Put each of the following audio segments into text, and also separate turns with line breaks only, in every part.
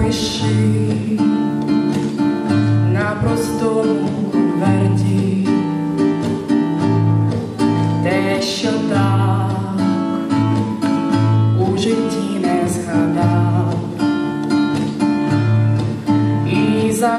напиши на простому верті. Те, що так у житті не згадав, і за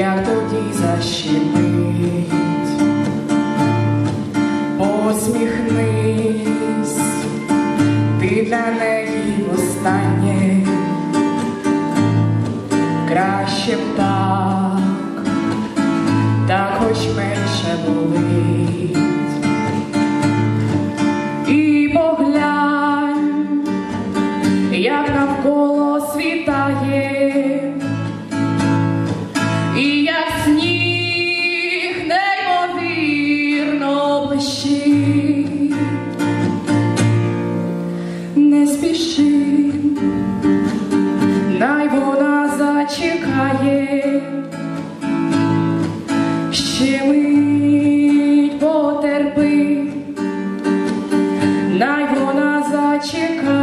як тоді защемить, посміхнись, ти для неї востаннє краще б так, так хоч менше болить. І поглянь, як навколо світає, неймовірно. Не спіши, най вона зачекає, ще мить потерпи, най вона зачекає,